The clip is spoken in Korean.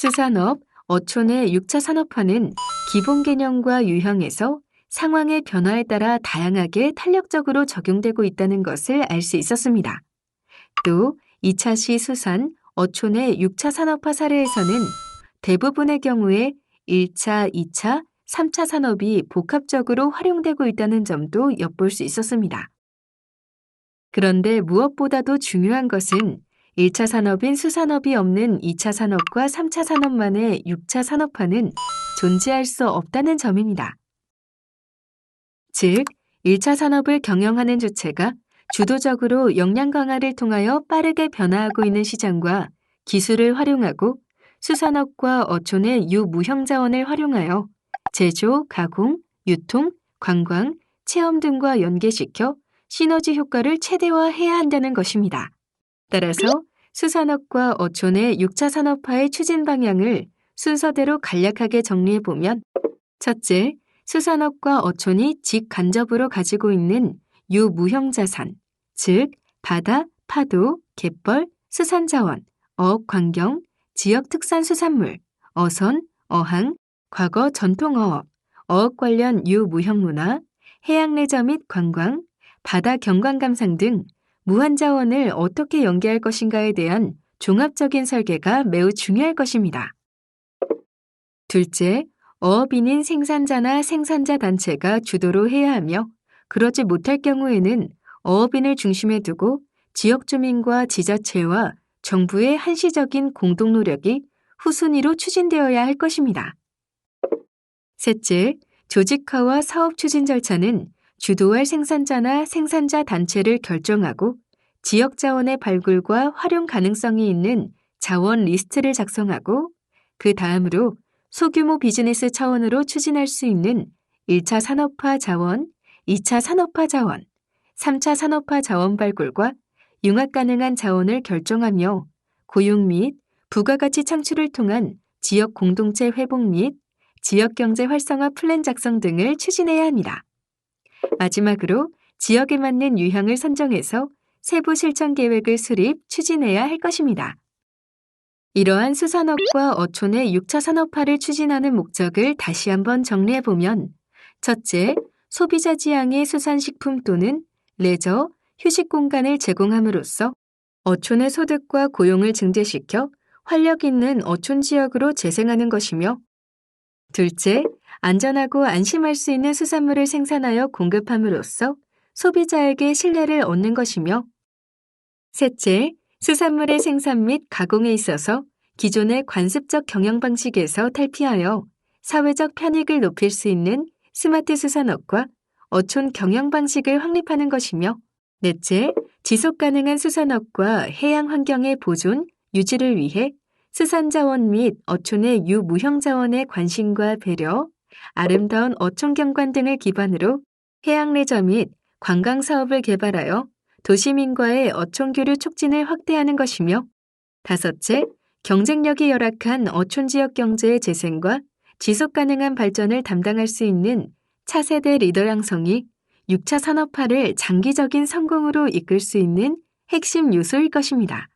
수산업, 어촌의 6차 산업화는 기본 개념과 유형에서 상황의 변화에 따라 다양하게 탄력적으로 적용되고 있다는 것을 알 수 있었습니다. 또 2차 시 수산, 어촌의 6차 산업화 사례에서는 대부분의 경우에 1차, 2차, 3차 산업이 복합적으로 활용되고 있다는 점도 엿볼 수 있었습니다. 그런데 무엇보다도 중요한 것은 1차 산업인 수산업이 없는 2차 산업과 3차 산업만의 6차 산업화는 존재할 수 없다는 점입니다. 즉, 1차 산업을 경영하는 주체가 주도적으로 역량 강화를 통하여 빠르게 변화하고 있는 시장과 기술을 활용하고 수산업과 어촌의 유무형 자원을 활용하여 제조, 가공, 유통, 관광, 체험 등과 연계시켜 시너지 효과를 최대화해야 한다는 것입니다. 따라서 수산업과 어촌의 6차 산업화의 추진 방향을 순서대로 간략하게 정리해 보면 첫째, 수산업과 어촌이 직간접으로 가지고 있는 유무형 자산, 즉 바다, 파도, 갯벌, 수산자원, 어업 환경, 지역 특산 수산물, 어선, 어항, 과거 전통어업, 어업 관련 유무형 문화, 해양 레저 및 관광, 바다 경관 감상 등 무한 자원을 어떻게 연계할 것인가에 대한 종합적인 설계가 매우 중요할 것입니다. 둘째, 어업인인 생산자나 생산자 단체가 주도로 해야 하며 그러지 못할 경우에는 어업인을 중심에 두고 지역 주민과 지자체와 정부의 한시적인 공동 노력이 후순위로 추진되어야 할 것입니다. 셋째, 조직화와 사업 추진 절차는 주도할 생산자나 생산자 단체를 결정하고 지역 자원의 발굴과 활용 가능성이 있는 자원 리스트를 작성하고 그 다음으로 소규모 비즈니스 차원으로 추진할 수 있는 1차 산업화 자원, 2차 산업화 자원, 3차 산업화 자원 발굴과 융합 가능한 자원을 결정하며 고용 및 부가가치 창출을 통한 지역 공동체 회복 및 지역 경제 활성화 플랜 작성 등을 추진해야 합니다. 마지막으로 지역에 맞는 유형을 선정해서 세부 실천 계획을 수립, 추진해야 할 것입니다. 이러한 수산업과 어촌의 6차 산업화를 추진하는 목적을 다시 한번 정리해보면 첫째, 소비자 지향의 수산식품 또는 레저, 휴식 공간을 제공함으로써 어촌의 소득과 고용을 증대시켜 활력 있는 어촌 지역으로 재생하는 것이며 둘째, 안전하고 안심할 수 있는 수산물을 생산하여 공급함으로써 소비자에게 신뢰를 얻는 것이며 셋째, 수산물의 생산 및 가공에 있어서 기존의 관습적 경영 방식에서 탈피하여 사회적 편익을 높일 수 있는 스마트 수산업과 어촌 경영 방식을 확립하는 것이며 넷째, 지속 가능한 수산업과 해양 환경의 보존, 유지를 위해 수산자원 및 어촌의 유무형 자원의 관심과 배려, 아름다운 어촌 경관 등을 기반으로 해양 레저 및 관광 사업을 개발하여 도시민과의 어촌 교류 촉진을 확대하는 것이며 다섯째, 경쟁력이 열악한 어촌 지역 경제의 재생과 지속 가능한 발전을 담당할 수 있는 차세대 리더 양성이 6차 산업화를 장기적인 성공으로 이끌 수 있는 핵심 요소일 것입니다.